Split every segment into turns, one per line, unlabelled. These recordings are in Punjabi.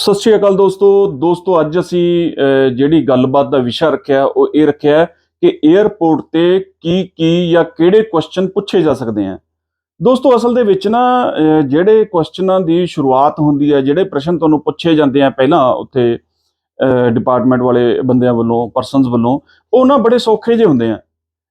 ਸਤਿ ਸ਼੍ਰੀ ਅਕਾਲ ਦੋਸਤੋ। ਦੋਸਤੋ, ਅੱਜ ਅਸੀਂ ਜਿਹੜੀ ਗੱਲਬਾਤ ਦਾ ਵਿਸ਼ਾ ਰੱਖਿਆ, ਉਹ ਇਹ ਰੱਖਿਆ ਕਿ 에ਅਰਪੋਰਟ ਤੇ ਕੀ ਕੀ ਜਾਂ ਕਿਹੜੇ ਕੁਐਸਚਨ ਪੁੱਛੇ ਜਾ ਸਕਦੇ ਆ। ਦੋਸਤੋ, ਅਸਲ ਦੇ ਵਿੱਚ ਨਾ ਜਿਹੜੇ ਕੁਐਸਚਨਾਂ ਦੀ ਸ਼ੁਰੂਆਤ ਹੁੰਦੀ ਹੈ, ਜਿਹੜੇ ਪ੍ਰਸ਼ਨ ਤੁਹਾਨੂੰ ਪੁੱਛੇ ਜਾਂਦੇ ਆ ਪਹਿਲਾਂ ਉੱਥੇ ਡਿਪਾਰਟਮੈਂਟ ਵਾਲੇ ਬੰਦਿਆਂ ਵੱਲੋਂ ਪਰਸਨਸ ਵੱਲੋਂ, ਉਹ ਨਾ ਬੜੇ ਸੌਖੇ ਜਿਹੇ ਹੁੰਦੇ ਆ।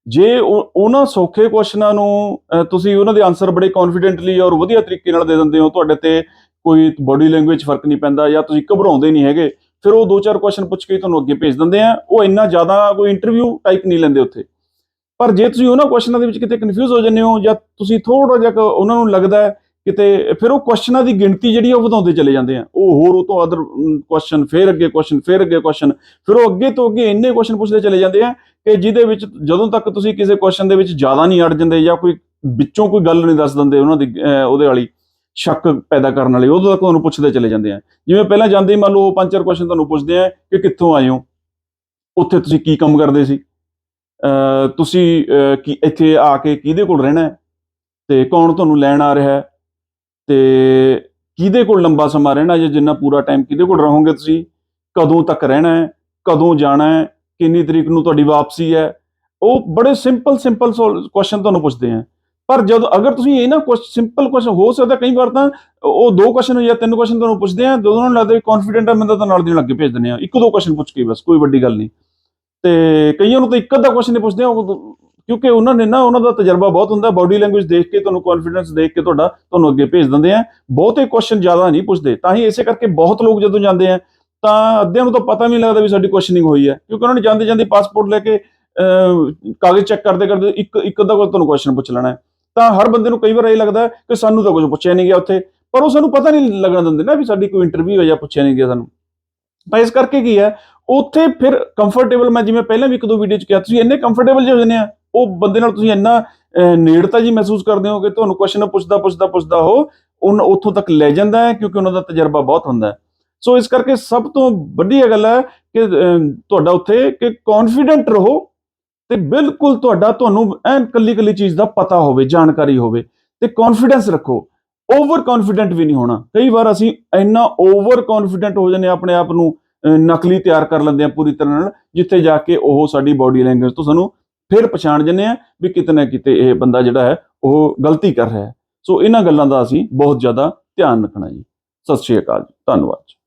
ਜੇ ਉਹਨਾਂ ਸੌਖੇ ਕੁਐਸਚਨਾਂ ਨੂੰ ਤੁਸੀਂ ਉਹਨਾਂ ਦੇ ਆਨਸਰ ਬੜੇ ਕੌਨਫੀਡੈਂਟਲੀ ਔਰ ਵਧੀਆ ਤਰੀਕੇ ਨਾਲ ਦੇ ਦਿੰਦੇ ਹੋ, ਤੁਹਾਡੇ ਤੇ ਕੋਈ ਬੋਡੀ ਲੈਂਗੁਏਜ ਫ਼ਰਕ ਨਹੀਂ ਪੈਂਦਾ ਜਾਂ ਤੁਸੀਂ ਘਬਰਾਉਂਦੇ ਨਹੀਂ ਹੈਗੇ, ਫਿਰ ਉਹ ਦੋ ਚਾਰ ਕੁਐਸਚਨ ਪੁੱਛ ਕੇ ਤੁਹਾਨੂੰ ਅੱਗੇ ਭੇਜ ਦਿੰਦੇ ਆ। ਉਹ ਇੰਨਾ ਜ਼ਿਆਦਾ ਕੋਈ ਇੰਟਰਵਿਊ ਟਾਈਪ ਨਹੀਂ ਲੈਂਦੇ ਉੱਥੇ। ਪਰ ਜੇ ਤੁਸੀਂ ਉਹਨਾਂ ਕੁਐਸਚਨਾਂ ਦੇ ਵਿੱਚ ਕਿਤੇ ਕਨਫਿਊਜ਼ ਹੋ ਜਾਂਦੇ ਹੋ ਜਾਂ ਤੁਸੀਂ ਥੋੜਾ ਜਿਹਾ ਉਹਨਾਂ ਨੂੰ ਲੱਗਦਾ ਹੈ ਕਿਤੇ, ਫਿਰ ਉਹ ਕੁਐਸਚਨਾਂ ਦੀ ਗਿਣਤੀ ਜਿਹੜੀ ਉਹ ਵਧਾਉਂਦੇ ਚਲੇ ਜਾਂਦੇ ਆ। ਉਹ ਹੋਰ ਉਹ ਤੋਂ ਅਦਰ ਕੁਐਸਚਨ ਫਿਰ ਅੱਗੇ ਕੁਐਸਚਨ ਫਿਰ ਅੱਗੇ ਕੁਐਸਚਨ ਫਿਰ ਉਹ ਅੱਗੇ ਤੋਂ ਅੱਗੇ ਇੰਨੇ ਕੁਐਸਚਨ ਪੁੱਛਦੇ ਚਲੇ ਜਾਂਦੇ ਆ ਕਿ ਜਿਹਦੇ ਵਿੱਚ ਜਦੋਂ ਤੱਕ ਤੁਸੀਂ ਕਿਸੇ ਕੁਐਸਚਨ ਦੇ ਵਿੱਚ ਜ਼ਿਆਦਾ ਨਹੀਂ ਅੜ ਜਾਂਦੇ ਜਾਂ ਕੋਈ ਵਿੱਚੋਂ ਕੋਈ ਗੱਲ ਨਹੀਂ ਦੱਸ ਦਿੰਦੇ ਉਹਨਾਂ ਦੀ ਉਹਦੇ ਵਾਲੀ। ਸ਼ੱਕ ਪੈਦਾ ਕਰਨ ਵਾਲੇ ਉਦੋਂ ਤੱਕ ਤੁਹਾਨੂੰ ਪੁੱਛਦੇ ਚਲੇ ਜਾਂਦੇ ਆ। ਜਿਵੇਂ ਪਹਿਲਾਂ ਜਾਂਦੇ ਹੀ ਮੰਨ ਲਓ ਪੰਜ ਚਾਰ ਕੁਐਸਚਨ ਤੁਹਾਨੂੰ ਪੁੱਛਦੇ ਆ ਕਿ ਕਿੱਥੋਂ ਆਏ ਹੋ? ਉੱਥੇ ਤੁਸੀਂ ਕੀ ਕੰਮ ਕਰਦੇ ਸੀ? ਤੁਸੀਂ ਅਹ, ਕੀ ਇੱਥੇ ਆ ਕੇ ਕਿਹਦੇ ਕੋਲ ਰਹਿਣਾ ਹੈ? ਤੇ ਕੌਣ ਤੁਹਾਨੂੰ ਲੈਣ ਆ ਰਿਹਾ ਹੈ? ਤੇ ਕਿਹਦੇ ਕੋਲ ਲੰਬਾ ਸਮਾਂ ਰਹਿਣਾ ਜਾਂ ਜਿੰਨਾ ਪੂਰਾ ਟਾਈਮ ਕਿਹਦੇ ਕੋਲ ਰਹੋਗੇ ਤੁਸੀਂ? ਕਦੋਂ ਤੱਕ ਰਹਿਣਾ ਹੈ? ਕਦੋਂ ਜਾਣਾ ਹੈ? ਕਿੰਨੀ ਤਰੀਕ ਨੂੰ ਤੁਹਾਡੀ ਵਾਪਸੀ ਹੈ? ਉਹ ਬੜੇ ਸਿੰਪਲ ਸਿੰਪਲ ਕੁਐਸਚਨ ਤੁਹਾਨੂੰ ਪੁੱਛਦੇ ਆ। ਪਰ ਜਦ ਅਗਰ ਤੁਸੀਂ ਇਹ ਨਾ ਕੁਐਸਚਨ ਸਿੰਪਲ ਕੁਐਸਚਨ ਹੋ ਸਕਦਾ ਕਈ ਵਾਰ ਤਾਂ ਉਹ ਦੋ ਕੁਐਸਚਨ ਜਾਂ ਤਿੰਨ ਕੁਐਸਚਨ ਤੁਹਾਨੂੰ ਪੁੱਛਦੇ ਆ ਜਦੋਂ ਉਹਨਾਂ ਨੂੰ ਲੱਗਦਾ ਕੌਨਫੀਡੈਂਟ ਹੈ ਮੈਂ ਤਾਂ ਨਾਲ ਦੀ ਨਾਲ ਅੱਗੇ ਭੇਜ ਦਿੰਦੇ ਆ। ਇੱਕ ਦੋ ਕੁਐਸਚਨ ਪੁੱਛ ਕੇ ਬਸ ਕੋਈ ਵੱਡੀ ਗੱਲ ਨਹੀਂ। ਤੇ ਕਈਆਂ ਨੂੰ ਤਾਂ ਇੱਕ ਅੱਧਾ ਕੁਐਸਚਨ ਹੀ ਪੁੱਛਦੇ ਆ ਉਹ- ਕਿਉਂਕਿ ਉਹਨਾਂ ਨੇ ਨਾ ਉਹਨਾਂ ਦਾ ਤਜਰਬਾ ਬਹੁਤ ਹੁੰਦਾ ਬਾਡੀ ਲੈਂਗੁਏਜ ਦੇਖ ਕੇ ਤੁਹਾਨੂੰ ਕੌਨਫੀਡੈਂਸ ਦੇਖ ਕੇ ਤੁਹਾਡਾ ਤੁਹਾਨੂੰ ਅੱਗੇ ਭੇਜ ਦਿੰਦੇ ਆ। ਬਹੁਤੇ ਕੁਐਸਚਨ ਜ਼ਿਆਦਾ ਨਹੀਂ ਪੁੱਛਦੇ ਤਾਂ ਹੀ ਇਸੇ ਕਰਕੇ ਬਹੁਤ ਲੋਕ ਜਦੋਂ ਜਾਂਦੇ ਆ ਤਾਂ ਅੱਧਿਆਂ ਨੂੰ ਤਾਂ ਪਤਾ ਵੀ ਨਹੀਂ ਲੱਗਦਾ ਵੀ ਸਾਡੀ ਕੁਐਸਚਨਿੰਗ ਹੋਈ ਹੈ। ਕਿਉਂਕਿ ਉਹਨਾਂ ਨੇ ਜਾਂਦੇ ਜਾਂਦੇ ਪਾਸਪੋਰਟ ਲੈ ਕੇ ਅਹ, ਕਾਗਜ਼ ਚੈੱਕ ਕਰਦੇ ਕਰਦੇ ਇੱਕ ਇੱਕ ਅੱਧਾ ਕੋਲ ਤੁਹਾਨੂੰ ਕੁਐਸਚਨ ਪੁੱਛ ਲੈਣਾ ਹੈ। ਤਾਂ ਹਰ ਬੰਦੇ ਨੂੰ ਕਈ ਵਾਰ ਇਹ ਲੱਗਦਾ ਕਿ ਸਾਨੂੰ ਤਾਂ ਕੁਝ ਪੁੱਛਿਆ ਨਹੀਂ ਗਿਆ ਉੱਥੇ, ਪਰ ਉਹ ਸਾਨੂੰ ਪਤਾ ਨਹੀਂ ਲੱਗਣ ਦਿੰਦੇ ਨਾ ਵੀ ਸਾਡੀ ਕੋਈ ਇੰਟਰਵਿਊ ਹੈ ਜਾਂ ਪੁੱਛਿਆ ਨਹੀਂ ਗਿਆ ਸਾਨੂੰ। ਤਾਂ ਇਸ ਕਰਕੇ ਕੀ ਹੈ, ਉੱਥੇ ਫਿਰ ਕੰਫਰਟੇਬਲ ਮੈਂ ਜਿਵੇਂ ਪਹਿਲਾਂ ਵੀ ਇੱਕ ਦੋ ਵੀਡੀਓ ਚ ਕਿਹਾ, ਤੁਸੀਂ ਇੰਨੇ ਕੰਫਰਟੇਬਲ ਜਿਹੇ ਹੋ ਜਾਂਦੇ ਆ, ਉਹ ਬੰਦੇ ਨਾਲ ਤੁਸੀਂ ਇੰਨਾ ਨੇੜਤਾ ਜੀ ਮਹਿਸੂਸ ਕਰਦੇ ਹੋ ਕਿ ਤੁਹਾਨੂੰ ਕੁਐਸਚਨ ਪੁੱਛਦਾ ਪੁੱਛਦਾ ਪੁੱਛਦਾ ਉਹ ਉਹਨ ਉੱਥੋਂ ਤੱਕ ਲੈ ਜਾਂਦਾ ਹੈ ਕਿਉਂਕਿ ਉਹਨਾਂ ਦਾ ਤਜਰਬਾ ਬਹੁਤ ਹੁੰਦਾ ਹੈ। ਸੋ ਇਸ ਕਰਕੇ ਸਭ ਤੋਂ ਵੱਡੀ ਗੱਲ ਹੈ ਕਿ ਤੁਹਾਡਾ ਉੱਥੇ ਕਿ ਕੌਨਫੀਡੈਂਟ ਰਹੋ ਤੇ ਬਿਲਕੁਲ ਤੁਹਾਡਾ ਤੁਹਾਨੂੰ ਐਨ ਕੱਲੀ ਕੱਲੀ ਚੀਜ਼ ਦਾ ਪਤਾ ਹੋਵੇ, ਜਾਣਕਾਰੀ ਹੋਵੇ ਤੇ ਕੌਨਫੀਡੈਂਸ ਰੱਖੋ। ਓਵਰ ਕੌਨਫੀਡੈਂਟ ਵੀ ਨਹੀਂ ਹੋਣਾ। ਕਈ ਵਾਰ ਅਸੀਂ ਇੰਨਾ ਓਵਰ ਕੌਨਫੀਡੈਂਟ ਹੋ ਜਾਂਦੇ ਹਾਂ, ਆਪਣੇ ਆਪ ਨੂੰ ਨਕਲੀ ਤਿਆਰ ਕਰ ਲੈਂਦੇ ਆ ਪੂਰੀ ਤਰ੍ਹਾਂ ਨਾਲ, ਜਿੱਥੇ ਜਾ ਕੇ ਉਹ ਸਾਡੀ ਬਾਡੀ ਲੈਂਗੁਏਜ ਤੋਂ ਸਾਨੂੰ ਫਿਰ ਪਛਾਣ ਜੰਨੇ ਆ ਵੀ ਕਿਤੇ ਨਾ ਕਿਤੇ ਇਹ ਬੰਦਾ ਜਿਹੜਾ ਹੈ, ਉਹ ਗਲਤੀ ਕਰ ਰਿਹਾ ਹੈ। ਸੋ ਇਹਨਾਂ ਗੱਲਾਂ ਦਾ ਅਸੀਂ ਬਹੁਤ ਜ਼ਿਆਦਾ ਧਿਆਨ ਰੱਖਣਾ ਜੀ। ਸਤਿ ਸ਼੍ਰੀ ਅਕਾਲ ਜੀ। ਧੰਨਵਾਦ ਜੀ।